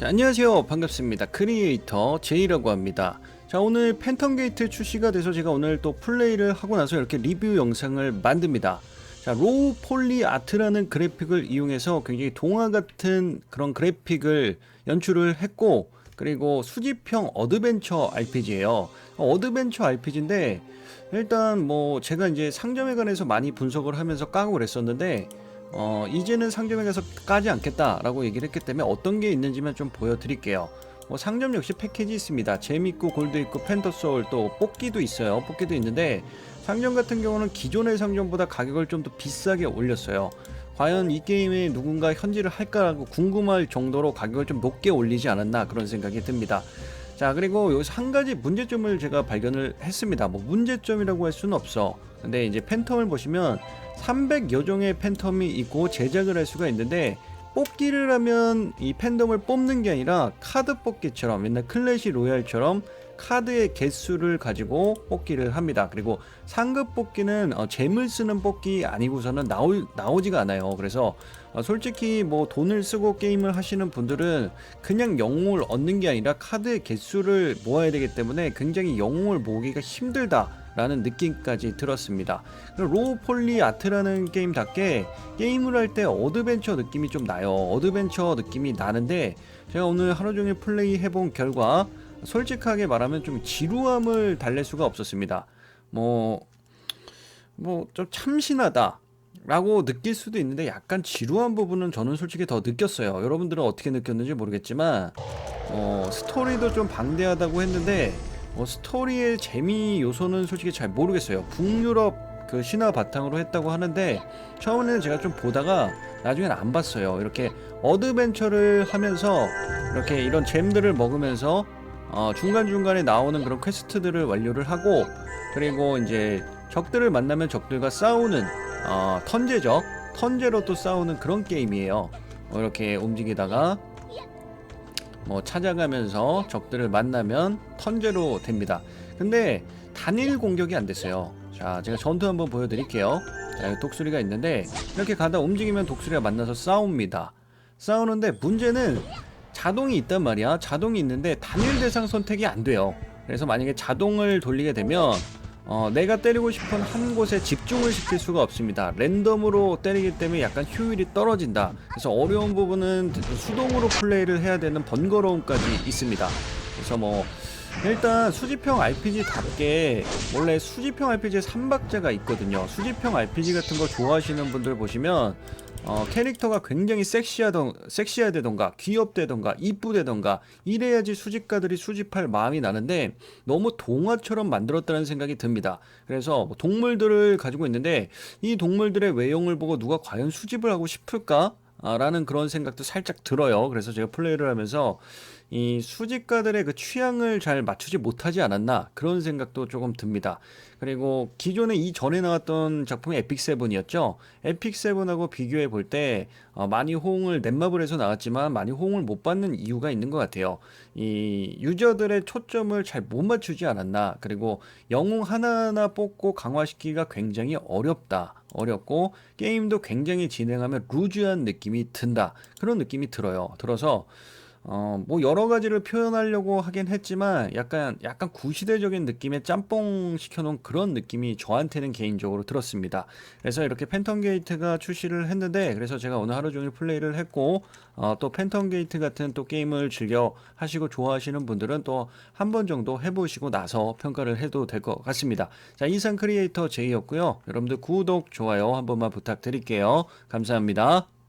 자, 안녕하세요. 반갑습니다. 크리에이터 제이라고 합니다. 자, 오늘 팬텀 게이트 출시가 돼서 제가 오늘 또 플레이를 하고 나서 이렇게 리뷰 영상을 만듭니다. 자, 로우 폴리 아트라는 그래픽을 이용해서 굉장히 동화 같은 그런 그래픽을 연출을 했고, 그리고 수집형 어드벤처 RPG예요. 어드벤처 RPG인데 일단 뭐 제가 이제 상점에 관해서 많이 분석을 하면서 까고 그랬었는데 어 이제는 상점에 가서 까지 않겠다라고 얘기를 했기 때문에 어떤 게 있는지만 좀 보여드릴게요. 뭐 상점 역시 패키지 있습니다. 재밌고 골드 있고 소울 또 뽑기도 있어요. 뽑기도 있는데 상점 같은 경우는 기존의 상점보다 가격을 좀 더 비싸게 올렸어요. 과연 이 게임에 누군가 현질을 할까라고 궁금할 정도로 가격을 좀 높게 올리지 않았나 그런 생각이 듭니다. 자 그리고 여기서 한 가지 문제점을 제가 발견을 했습니다. 뭐 문제점이라고 할 수는 없어. 근데 이제 팬텀을 보시면 300여 종의 팬텀이 있고 제작을 할 수가 있는데 뽑기를 하면 이 팬덤을 뽑는 게 아니라 카드 뽑기처럼 옛날 클래시 로얄처럼 카드의 개수를 가지고 뽑기를 합니다. 그리고 상급 뽑기는 어, 재물 쓰는 뽑기 아니고서는 나올 나오지가 않아요. 그래서 어, 솔직히 뭐 돈을 쓰고 게임을 하시는 분들은 그냥 영웅을 얻는 게 아니라 카드의 개수를 모아야 되기 때문에 굉장히 영웅을 모으기가 힘들다. 라는 느낌까지 들었습니다. 로우 폴리 아트라는 게임답게 게임을 할 때 어드벤처 느낌이 좀 나요. 어드벤처 느낌이 나는데 제가 오늘 하루 종일 플레이 해본 결과 솔직하게 말하면 좀 지루함을 달랠 수가 없었습니다. 뭐, 뭐, 좀 참신하다. 라고 느낄 수도 있는데 약간 지루한 부분은 저는 솔직히 더 느꼈어요. 여러분들은 어떻게 느꼈는지 모르겠지만, 어, 스토리도 좀 방대하다고 했는데, 어, 스토리의 재미 요소는 솔직히 잘 모르겠어요. 북유럽 그 신화 바탕으로 했다고 하는데, 처음에는 제가 좀 보다가 나중엔 안 봤어요. 이렇게 어드벤처를 하면서 이렇게 이런 잼들을 먹으면서 어, 중간중간에 나오는 그런 퀘스트들을 완료를 하고 그리고 이제 적들을 만나면 적들과 싸우는 어, 턴제적 턴제로 또 싸우는 그런 게임이에요. 어, 이렇게 움직이다가 뭐 찾아가면서 적들을 만나면 턴제로 됩니다. 근데 단일 공격이 안 됐어요. 자, 제가 전투 한번 보여드릴게요. 자, 독수리가 있는데 이렇게 가다 움직이면 독수리가 만나서 싸웁니다. 싸우는데 문제는 자동이 있단 말이야. 자동이 있는데 단일 대상 선택이 안 돼요. 그래서 만약에 자동을 돌리게 되면 어, 내가 때리고 싶은 한 곳에 집중을 시킬 수가 없습니다. 랜덤으로 때리기 때문에 약간 효율이 떨어진다. 그래서 어려운 부분은 수동으로 플레이를 해야 되는 번거로움까지 있습니다. 그래서 뭐 일단 수집형 RPG답게 원래 수집형 RPG에 3박자가 있거든요. 수집형 RPG 같은 거 좋아하시는 분들 보시면 어, 캐릭터가 굉장히 섹시하던, 섹시하되던가, 귀엽되던가, 이쁘되던가, 이래야지 수집가들이 수집할 마음이 나는데, 너무 동화처럼 만들었다는 생각이 듭니다. 그래서 뭐 동물들을 가지고 있는데, 이 동물들의 외형을 보고 누가 과연 수집을 하고 싶을까? 아, 라는 그런 생각도 살짝 들어요. 그래서 제가 플레이를 하면서 이 수집가들의 그 취향을 잘 맞추지 못하지 않았나 그런 생각도 조금 듭니다. 그리고 기존에 이 전에 나왔던 작품이 에픽 세븐이었죠. 에픽 세븐하고 비교해 볼때 어, 많이 호응을 넷마블에서 나왔지만 많이 호응을 못 받는 이유가 있는 것 같아요. 이 유저들의 초점을 잘 못 맞추지 않았나. 그리고 영웅 하나하나 뽑고 강화시키기가 굉장히 어렵다. 어렵고 게임도 굉장히 진행하면 루즈한 느낌이 든다. 그런 느낌이 들어요. 들어서 어, 뭐 여러 가지를 표현하려고 하긴 했지만 약간 약간 구시대적인 느낌의 짬뽕 시켜놓은 그런 느낌이 저한테는 개인적으로 들었습니다. 그래서 이렇게 팬텀 게이트가 출시를 했는데 그래서 제가 오늘 하루 종일 플레이를 했고 어, 또 팬텀 게이트 같은 또 게임을 즐겨 하시고 좋아하시는 분들은 또 한 번 정도 해보시고 나서 평가를 해도 될 것 같습니다. 자 이상 크리에이터 제이였고요. 여러분들 구독 좋아요 한 번만 부탁드릴게요. 감사합니다.